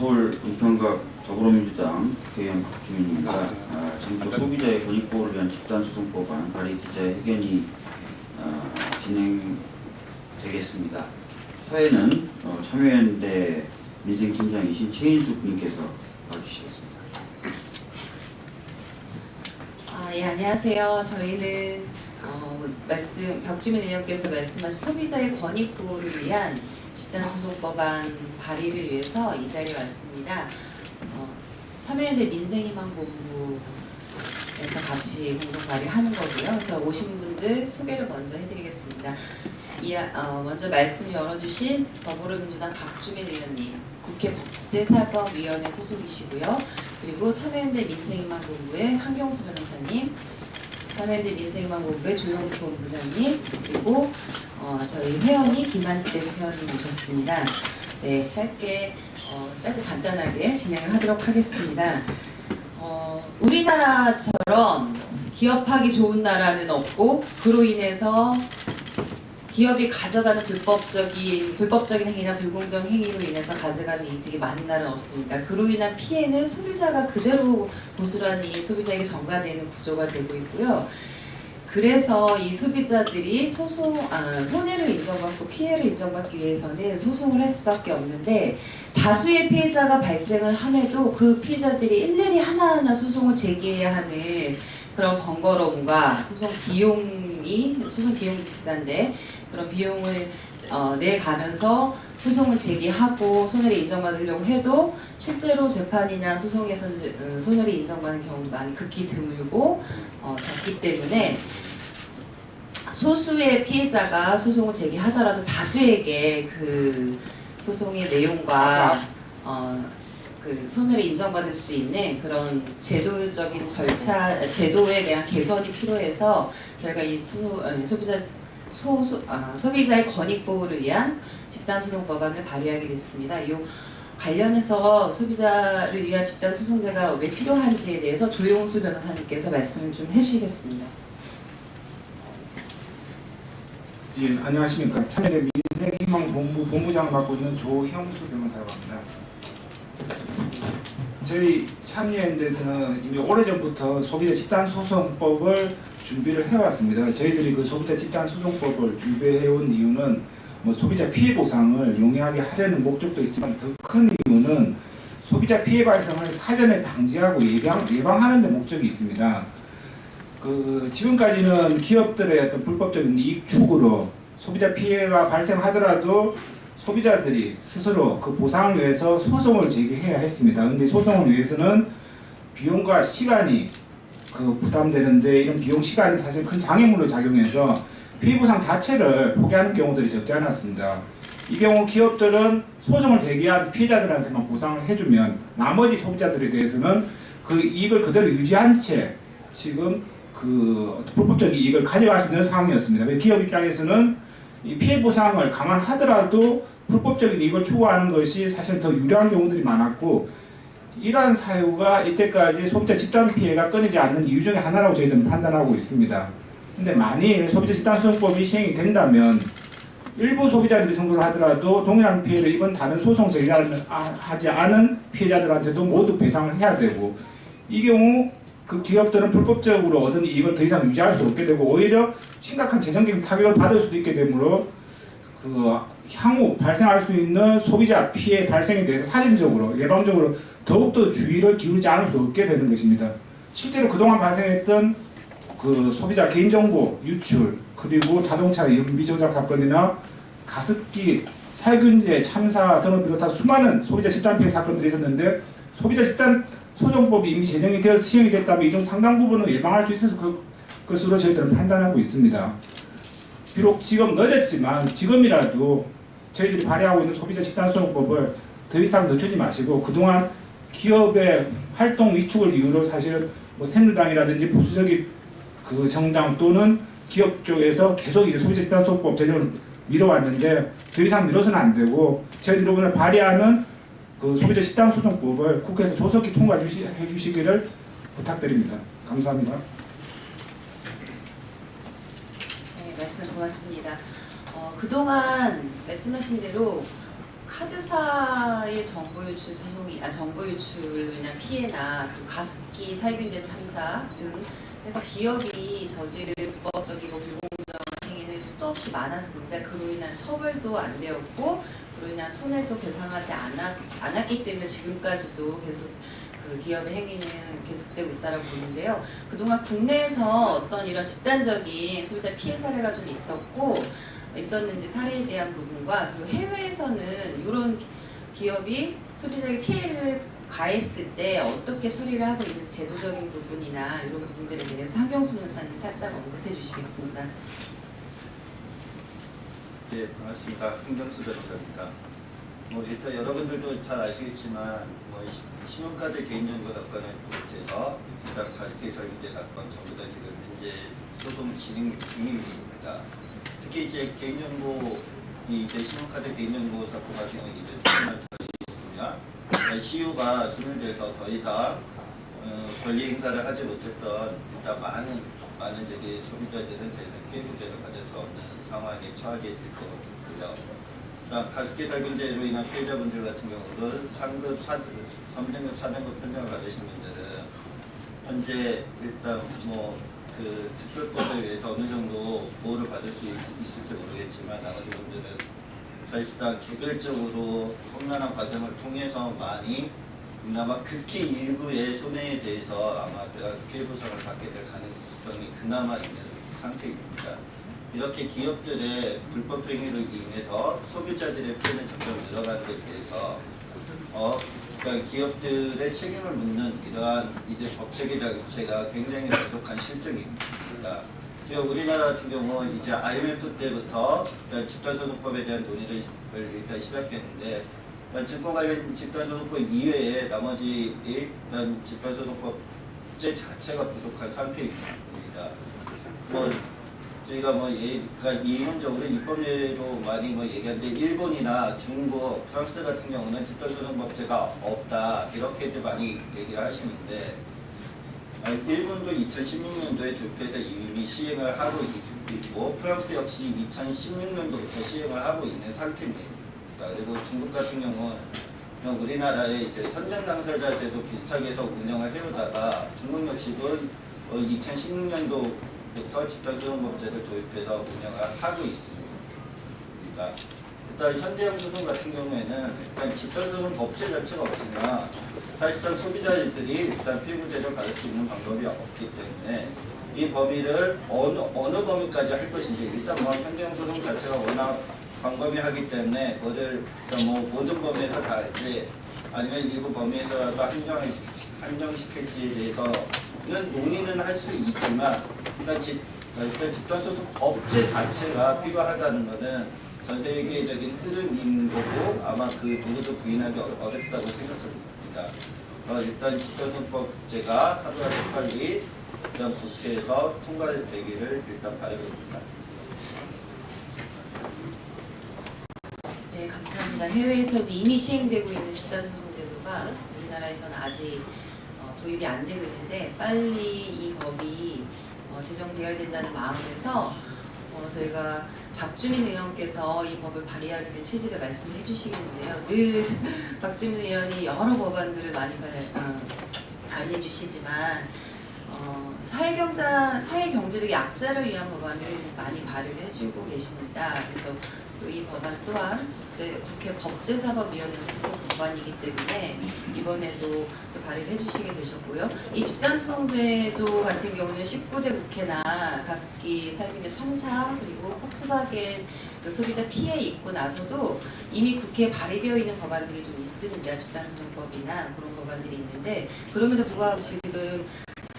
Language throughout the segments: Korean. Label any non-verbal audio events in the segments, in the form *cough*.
서울 은평갑 더불어민주당 국회의원 박주민입니다. 아, 지금부터 소비자의 권익보호를 위한 집단소송법안 발의 기자회견이 아, 진행되겠습니다. 사회는 어, 참여연대 민생팀장이신 최인숙 님께서 봐주시겠습니다. 아, 예, 안녕하세요. 저희는 어, 말씀 박주민 의원께서 말씀하신 소비자의 권익 보호를 위한 집단소송법안 발의를 위해서 이 자리에 왔습니다. 어, 참여연대 민생희망본부에서 같이 공동 발의하는 거고요. 그래서 오신 분들 소개를 먼저 해드리겠습니다. 이, 어, 먼저 말씀을 열어주신 더불어민주당 박주민 의원님, 국회 법제사법위원회 소속이시고요. 그리고 참여연대 민생희망본부의 한경수 변호사님, 참여연대 민생희망본부 의 조영수 본부장님, 그리고 어, 저희 회원이 김한태 회원님 모셨습니다. 네, 짧게 어, 짧고 간단하게 진행을 하도록 하겠습니다. 어, 우리나라처럼 기업하기 좋은 나라는 없고 그로 인해서 기업이 가져가는 불법적인 불법적인 행위나 불공정 행위로 인해서 가져가는 이득이 많은 나라는 없습니다. 그로 인한 피해는 소비자가 그대로 고스란히 소비자에게 전가되는 구조가 되고 있고요. 그래서 이 소비자들이 소송 아, 손해를 인정받고 피해를 인정받기 위해서는 소송을 할 수밖에 없는데 다수의 피해자가 발생을 함에도 그 피해자들이 일일이 하나하나 소송을 제기해야 하는 그런 번거로움과 소송 비용 이 소송 비용이 비싼데 그런 비용을 어, 내 가면서 소송을 제기하고 손해를 인정받으려고 해도 실제로 재판이나 소송에서 음, 손해를 인정받는 경우도 많이 극히 드물고 어, 적기 때문에 소수의 피해자가 소송을 제기하더라도 다수에게 그 소송의 내용과 어, 그 손해를 인정받을 수 있는 그런 제도적인 절차, 제도에 대한 개선이 필요해서 저희가 이 소, 아니, 소비자 소, 소, 아, 소비자의 권익 보호를 위한 집단 소송 법안을 발의하게 됐습니다. 이 관련해서 소비자를 위한 집단 소송제가 왜 필요한지에 대해서 조용수 변호사님께서 말씀을 좀 해주시겠습니다. 예, 안녕하십니까. 참여대 민생희망본부 본부장을 맡고 있는 조형수 변호사라고 합니다. 저희 참여연대에서는 이미 오래전부터 소비자 집단 소송법을 준비를 해왔습니다. 저희들이 그 소비자 집단 소송법을 준비해온 이유는 뭐 소비자 피해 보상을 용이하게 하려는 목적도 있지만 더 큰 이유는 소비자 피해 발생을 사전에 방지하고 예방, 예방하는 데 목적이 있습니다. 그 지금까지는 기업들의 어떤 불법적인 이익 추구로 소비자 피해가 발생하더라도 소비자들이 스스로 그 보상을 위해서 소송을 제기해야 했습니다. 근데 소송을 위해서는 비용과 시간이 그 부담되는데 이런 비용 시간이 사실 큰 장애물로 작용해서 피해 보상 자체를 포기하는 경우들이 적지 않았습니다. 이 경우 기업들은 소송을 제기한 피해자들한테만 보상을 해주면 나머지 소비자들에 대해서는 그 이익을 그대로 유지한 채 지금 그 불법적인 이익을 가져갈 수 있는 상황이었습니다. 기업 입장에서는 이 피해 보상을 감안하더라도 불법적인 이익을 추구하는 것이 사실 더 유리한 경우들이 많았고 이러한 사유가 이때까지 소비자 집단 피해가 끊이지 않는 이유 중에 하나라고 저희들은 판단하고 있습니다. 근데 만일 소비자 집단 소송법이 시행이 된다면 일부 소비자들이 승소를 하더라도 동일한 피해를 입은 다른 소송 제기하지 않은 피해자들한테도 모두 배상을 해야 되고 이 경우 그 기업들은 불법적으로 얻은 이익을 더 이상 유지할 수 없게 되고 오히려 심각한 재정적인 타격을 받을 수도 있게 되므로 그 향후 발생할 수 있는 소비자 피해 발생에 대해서 사전적으로 예방적으로 더욱더 주의를 기울이지 않을 수 없게 되는 것입니다. 실제로 그동안 발생했던 그 소비자 개인정보 유출 그리고 자동차 연비 조작 사건이나 가습기 살균제 참사 등을 비롯한 수많은 소비자 집단 피해 사건들이 있었는데 소비자 집단 소송법이 이미 제정이 되어 시행이 됐다면 이 중 상당 부분은 예방할 수 있어서 그 것으로 저희들은 판단하고 있습니다. 비록 지금 늦었지만 지금이라도 저희들이 발의하고 있는 소비자 집단소송법을 더 이상 늦추지 마시고 그동안 기업의 활동 위축을 이유로 사실은 뭐 새누리당이라든지 보수적인 그 정당 또는 기업 쪽에서 계속 이 소비자 집단소송법 제정을 미뤄왔는데 더 이상 미뤄서는 안 되고 저희들이 오늘 발의하는 그 소비자 집단소송법을 국회에서 조속히 통과해 주시기를 부탁드립니다. 감사합니다. 네, 말씀 고맙습니다. 어, 그동안 말씀하신 대로 카드사의 정보 유출 소송이 아 정보 인한 피해나 또 가습기 살균제 참사 등 해서 기업이 저지른 행위는 수도 없이 많았습니다. 그로 인한 처벌도 안 되었고 그로 인한 손해도 배상하지 않았, 않았기 때문에 지금까지도 계속 그 기업의 행위는 계속되고 있다고 보는데요. 그동안 국내에서 어떤 이런 집단적인 소비자 피해 사례가 좀 있었고 있었는지 사례에 대한 부분과 그리고 해외에서는 이런 기업이 소비자에게 피해를 가했을 때 어떻게 처리를 하고 있는 제도적인 부분이나 이런 부분들에 대해서 한경수 변호사님 살짝 언급해 주시겠습니다. 네, 반갑습니다. 변호사입니다. 뭐 일단 여러분들도 잘 아시겠지만 뭐 시- 신용카드 개인정보 사건을 비롯해서 일단 가습기 설비제 사건 전부 다 지금 현재 소송 진행 중입니다. 특히 이제 개인정보 이 이제 신용카드 개인정보 사건 같은 경우는 이제 조금만 더 있습니다. CU가 소멸돼서 더 이상 어, 권리 행사를 하지 못했던 일단 많은 많은 저기 소비자들은 더 이상 피해구제를 받을 수 없는 상황에 처하게 될 거고요. 그다음 가습기 살균제로 인한 피해자 분들 같은 경우도 상급, 사, 3등급, 4등급 편성을 받으신 분들은 현재 일단 뭐 그 특별법에 의해서 어느 정도 보호를 받을 수 있, 있을지 모르겠지만 나머지 분들은 사실상 개별적으로 험난한 과정을 통해서 많이 그나마 극히 일부의 손해에 대해서 아마 피해 보상을 받게 될 가능성이 그나마 있는 상태입니다. 이렇게 기업들의 불법 행위로 인해서 소비자들의 피해는 점점 늘어가는 데 대해서 어, 그러니까 기업들의 책임을 묻는 이러한 이제 법 체계 자체가 굉장히 부족한 실정입니다. 지금 우리나라 같은 경우 이제 IMF 때부터 일단 집단소득법에 대한 논의를 일단 시작했는데 일단 증권 관련 집단소득법 이외에 나머지 일단 집단소득법제 자체가 부족한 상태입니다. 뭐 저희가 뭐 예, 그러니까 이론적으로 입법례로 많이 뭐 얘기하는데 일본이나 중국, 프랑스 같은 경우는 집단소득법제가 없다 이렇게 이제 많이 얘기를 하시는데 아, 일본도 2016년도에 도입해서 이미 시행을 하고 있고 프랑스 역시 2016년도부터 시행을 하고 있는 상태입니다. 그리고 중국 같은 경우는 우리나라의 이제 선정 당사자 제도 비슷하게 해서 운영을 해오다가 중국 역시도 2016년도 부터 집단소득법제를 도입해서 운영을 하고 있습니다. 일단 현대형 소송 같은 경우에는 일단 집단소득 법제 자체가 없으나 사실상 소비자들이 일단 피부제를 받을 수 있는 방법이 없기 때문에 이 범위를 어느 어느 범위까지 할 것인지 일단 뭐 현대형 소송 자체가 워낙 광범위하기 때문에 그거를 일단 뭐 모든 범위에서 다 이제 아니면 일부 범위에서라도 한정 한정시킬지에 대해서는 논의는 할 수 있지만 일단 집 일단 집단소득 법제 자체가 필요하다는 것은 전 세계적인 흐름인 거고 아마 그 누구도 부인하기 어렵- 어렵다고 생각합니다. 어, 일단 집단소득법제가 하루라도 빨리 일단 국회에서 통과되기를 일단 바라봅니다. 네, 감사합니다. 해외에서도 이미 시행되고 있는 집단소송제도가 우리나라에서는 아직 어, 도입이 안 되고 있는데 빨리 이 법이 어, 제정되어야 된다는 마음에서 어, 저희가 박주민 의원께서 이 법을 발의하게 취지를 말씀해 주시겠는데요. 늘 *laughs* 박주민 의원이 여러 법안들을 많이 발, 어, 발의해 주시지만 어, 사회경자, 사회경제적 약자를 위한 법안을 많이 발의를 해주고 계십니다. 그래서 또 이 법안 또한 이제 국회 법제사법위원회 소속 법안이기 때문에 이번에도 또 발의를 해주시게 되셨고요. 이 집단소송제도 같은 경우는 19대 국회나 가습기 살균제 청사 그리고 폭스바겐 그 소비자 피해 있고 나서도 이미 국회에 발의되어 있는 법안들이 좀 있습니다. 집단소송법이나 그런 법안들이 있는데 그럼에도 불구하고 지금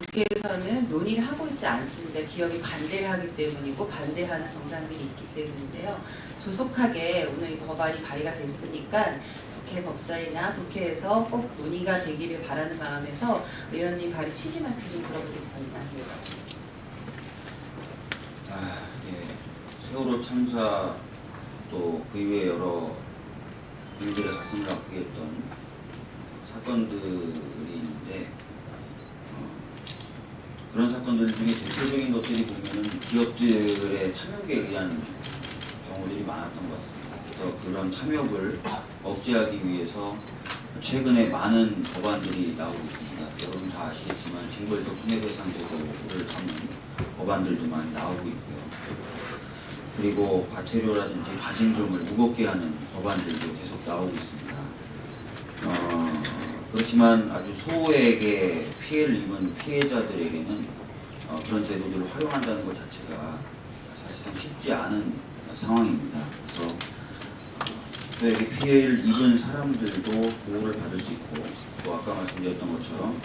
국회에서는 논의를 하고 있지 않습니다. 기업이 반대를 하기 때문이고 반대하는 정당들이 있기 때문인데요. 조속하게 오늘 이 법안이 발의가 됐으니까 국회 법사위나 국회에서 꼭 논의가 되기를 바라는 마음에서 의원님 발의 취지 말씀 좀 들어보겠습니다. 아, 예. 세월호 참사 또 그 이후에 여러 우리들의 가슴을 아프게 했던 사건들이 있는데 어, 그런 사건들 중에 대표적인 것들이 보면은 기업들의 탐욕에 의한 경우들이 많았던 것 같습니다. 그런 탐욕을 억제하기 위해서 최근에 많은 법안들이 나오고 있습니다. 여러분 다 아시겠지만 징벌적 손해배상제도를 담는 법안들도 많이 나오고 있고요. 그리고 과태료라든지 과징금을 무겁게 하는 법안들도 계속 나오고 있습니다. 어, 그렇지만 아주 소액의 피해를 입은 피해자들에게는 어, 그런 제도들을 활용한다는 것 자체가 사실상 쉽지 않은 상황입니다. 그래서 소액의 피해를 입은 사람들도 보호를 받을 수 있고 또 아까 말씀드렸던 것처럼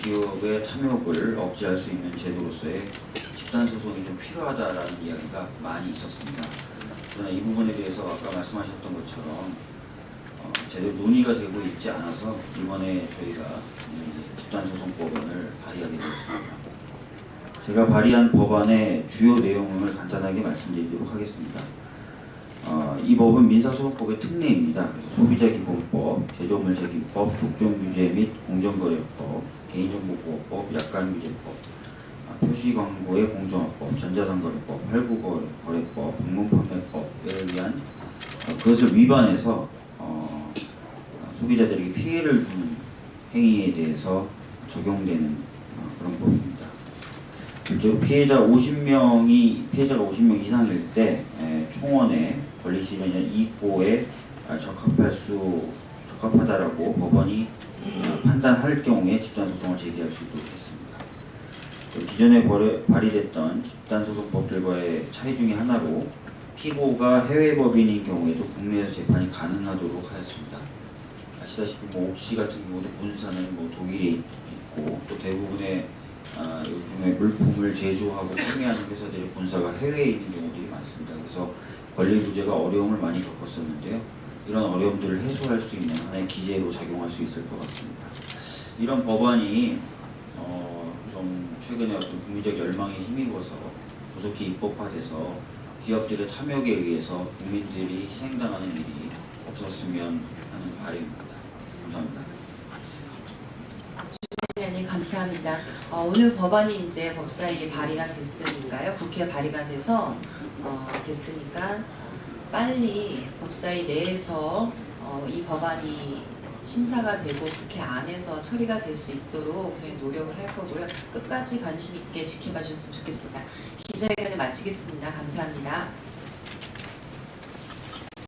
기업의 탐욕을 억제할 수 있는 제도로서의 집단 소송이 좀 필요하다라는 이야기가 많이 있었습니다. 그러나 이 부분에 대해서 아까 말씀하셨던 것처럼 어, 제대로 논의가 되고 있지 않아서 이번에 저희가 이 집단 소송 법안을 발의하게 되었습니다. 제가 발의한 법안의 주요 내용을 간단하게 말씀드리도록 하겠습니다. 어, 이 법은 민사소송법의 특례입니다. 소비자기본법, 제조물제기법, 독점규제 및 공정거래법, 개인정보보호법, 약관규제법, 아, 표시광고의 공정화법, 전자상거래법, 할부거래법, 공문판매법에 의한 어, 그것을 위반해서 어, 소비자들에게 피해를 주는 행위에 대해서 적용되는 어, 그런 법입니다. 실제로 피해자 50명이 피해자가 50명 이상일 때 에, 총원에 권리 실현이나 이익보에 아, 적합할 수 적합하다라고 법원이 어, 판단할 경우에 집단 소송을 제기할 수 있도록 했습니다. 그 기존에 발의됐던 집단 소송법들과의 차이 중에 하나로 피고가 해외 법인인 경우에도 국내에서 재판이 가능하도록 하였습니다. 아시다시피 뭐 옥시 같은 경우도 본사는 뭐 독일에 있고 또 대부분의 아, 요즘에 물품을 제조하고 판매하는 회사들의 본사가 해외에 있는 경우들이 많습니다. 권리 부재가 어려움을 많이 겪었었는데요. 이런 어려움들을 해소할 수 있는 하나의 기재로 작용할 수 있을 것 같습니다. 이런 법안이 어, 좀 최근에 어떤 국민적 열망에 힘입어서 조속히 입법화돼서 기업들의 탐욕에 의해서 국민들이 희생당하는 일이 없었으면 하는 바람입니다. 감사합니다. 의원님 감사합니다. 어, 오늘 법안이 이제 법사위에 발의가 됐으니까요. 국회에 발의가 돼서 어, 됐으니까 빨리 법사위 내에서 어, 이 법안이 심사가 되고 국회 안에서 처리가 될 수 있도록 저희 노력을 할 거고요. 끝까지 관심 있게 지켜봐 주셨으면 좋겠습니다. 기자회견을 마치겠습니다. 감사합니다.